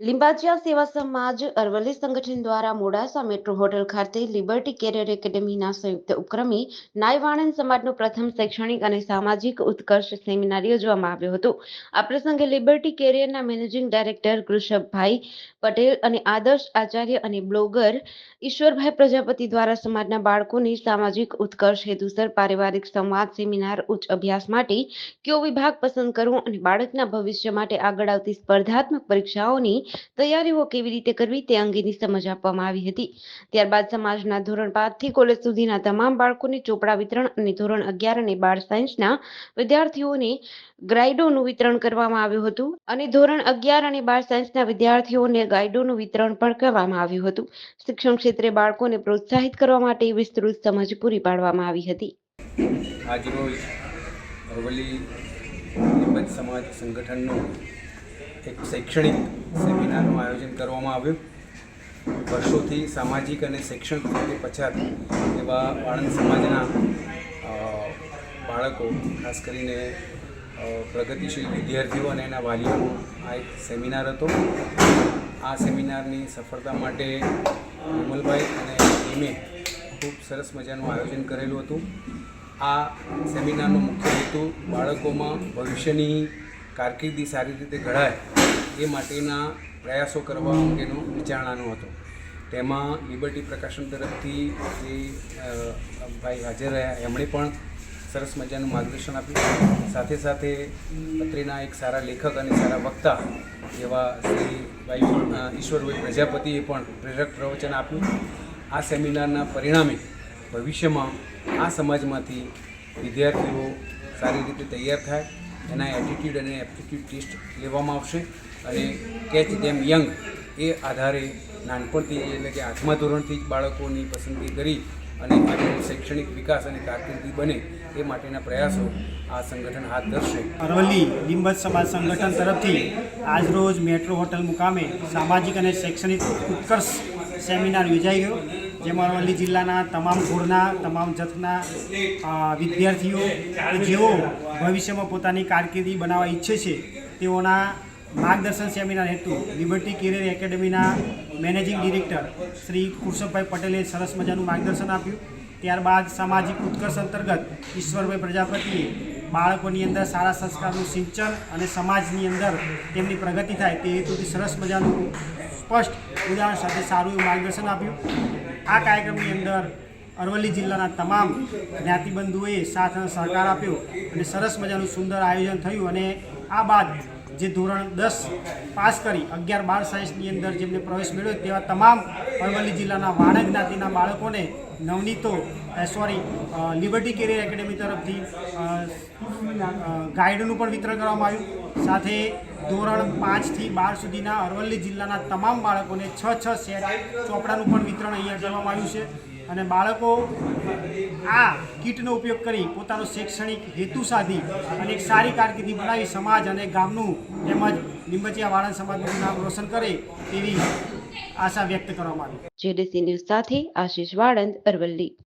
લિંબાચિયા સેવા સમાજ અરવલ્લી સંગઠન દ્વારા મોડાસા મેટ્રો હોટલ ખાતે લિબર્ટી કેરિયર એકેડેમીના સંયુક્ત ઉપક્રમે નાયવાણંદ સમાજનો પ્રથમ શૈક્ષણિક અને સામાજિક ઉત્કર્ષ સેમિનાર યોજવામાં આવ્યો હતો. આ પ્રસંગે લિબર્ટી કેરિયરના મેનેજિંગ ડાયરેક્ટર કૃષભભાઈ પટેલ અને આદર્શ આચાર્ય અને બ્લોગર ઈશ્વરભાઈ પ્રજાપતિ દ્વારા સમાજના બાળકોની સામાજિક ઉત્કર્ષ હેતુસર પારિવારિક સંવાદ સેમિનાર ઉચ્ચ અભ્યાસ માટે કયો વિભાગ પસંદ કરવો અને બાળકના ભવિષ્ય માટે આગળ આવતી સ્પર્ધાત્મક પરીક્ષાઓની તૈયારીઓ કેવી રીતે કરવી તે અંગેની સમજ આપવામાં આવી હતી. ત્યારબાદ સમાજના ધોરણ પાંચથી કોલેજ સુધીના તમામ બાળકોને ચોપડા વિતરણ અને ધોરણ અગિયાર અને બાર સાયન્સના વિદ્યાર્થીઓને ગ્રાઇડોનું વિતરણ કરવામાં આવ્યું હતું અને ધોરણ અગિયાર અને બાર સાયન્સના વિદ્યાર્થીઓને ગાઈડોનું વિતરણ પણ કરવામાં આવ્યું હતું. શિક્ષણ ક્ષેત્રે બાળકોને પ્રોત્સાહિત કરવા માટે વિસ્તૃત સમજ પૂરી પાડવામાં આવી હતી. આજરોજ અરવલ્લી હિંમત સમાજ સંગઠનનું એક શૈક્ષણિક સેમિનારનું આયોજન કરવામાં આવ્યું. વર્ષોથી સામાજિક અને શૈક્ષણિક રીતે પછાત એવા આણંદ સમાજના બાળકો, ખાસ કરીને પ્રગતિશીલ વિદ્યાર્થીઓ અને એના વાલીઓનો આ એક સેમિનાર હતો. આ સેમિનારની સફળતા માટે વિમલભાઈ અને ટીમે ખૂબ સરસ મજાનું આયોજન કરેલું હતું. આ સેમિનારનો મુખ્ય હેતુ બાળકોમાં ભવિષ્યની કારકિર્દી સારી રીતે ઘડાય એ માટેના પ્રયાસો કરવા અંગેનો વિચારણાનો હતો. તેમાં લિબર્ટી પ્રકાશન તરફથી જે ભાઈ હાજર રહ્યા, એમણે પણ સરસ મજાનું માર્ગદર્શન આપ્યું. સાથે સાથે અત્રેના એક સારા લેખક અને સારા વક્તા એવા શ્રી ભાઈ ઈશ્વરભાઈ પ્રજાપતિએ પણ પ્રેરક પ્રવચન આપ્યું. આ સેમિનારના પરિણામે ભવિષ્યમાં આ સમાજમાંથી વિદ્યાર્થીઓ સારી રીતે તૈયાર થાય, એના એટીટ્યૂડ અને એપ્ટિટ્યૂડ ટેસ્ટ લેવામાં આવશે. અને કેચ ધેમ યંગ એ આધારે નાનપણથી એટલે કે આઠમા ધોરણથી જ બાળકોની પસંદગી કરી અને એમનો શૈક્ષણિક વિકાસ અને કારકિર્દી બને એ માટેના પ્રયાસો આ સંગઠન હાથ ધરશે. અરવલ્લી લિંબત સમાજ સંગઠન તરફથી આજરોજ મેટ્રો હોટલ મુકામે સામાજિક અને શૈક્ષણિક ઉત્કર્ષ સેમિનાર યોજાઈ ગયો, જેમાં અરવલ્લી જિલ્લાના તમામ ધોરણના, તમામ જથના વિદ્યાર્થીઓ, જેઓ ભવિષ્યમાં પોતાની કારકિર્દી બનાવવા ઈચ્છે છે, તેઓના માર્ગદર્શન સેમિનાર હેતુ લિબર્ટી કેરિયર એકેડેમીના મેનેજિંગ ડિરેક્ટર શ્રી કુરશભભાઈ પટેલે સરસ મજાનું માર્ગદર્શન આપ્યું. ત્યારબાદ સામાજિક ઉત્કર્ષ અંતર્ગત ઈશ્વરભાઈ પ્રજાપતિએ બાળકોની અંદર સારા સંસ્કારનું સિંચન અને સમાજની અંદર તેમની પ્રગતિ થાય તે હેતુથી સરસ મજાનું સ્પષ્ટ ઉદાહરણ સાથે સારું એવું માર્ગદર્શન આપ્યું. આ કાર્યક્રમની અંદર અરવલ્લી જિલ્લાના તમામ જ્ઞાતિબંધુઓએ સાથ સહકાર આપ્યો અને સરસ મજાનું સુંદર આયોજન થયું અને આ બાદ જે ધોરણ દસ પાસ કરી અગિયાર બાર સાયન્સની અંદર જેમને પ્રવેશ મેળવ્યો તેવા તમામ અરવલ્લી જિલ્લાના વાણંદ જ્ઞાતિના બાળકોને નવનીતો સોરી લિબર્ટી કેરિયર એકેડેમી તરફથી ગાઈડનું પણ વિતરણ કરવામાં આવ્યું. સાથે ધોરણ પાંચથી બાર સુધીના અરવલ્લી જિલ્લાના તમામ બાળકોને છ છ સેટ ચોપડાનું પણ વિતરણ અહીંયા કરવામાં આવ્યું છે. અને બાળકો આ કીટનો ઉપયોગ કરી પોતાનો શૈક્ષણિક હેતુ સાધી અને એક સારી કારકિર્દી બનાવી સમાજ અને ગામનું તેમજ લીંબચિયા વાળંદ સમાજનું નામ રોશન કરે તેવી આશા વ્યક્ત કરવામાં આવી. જેડીસી ન્યૂઝ સાથે આશીષ વાળંદ અરવલ્લી.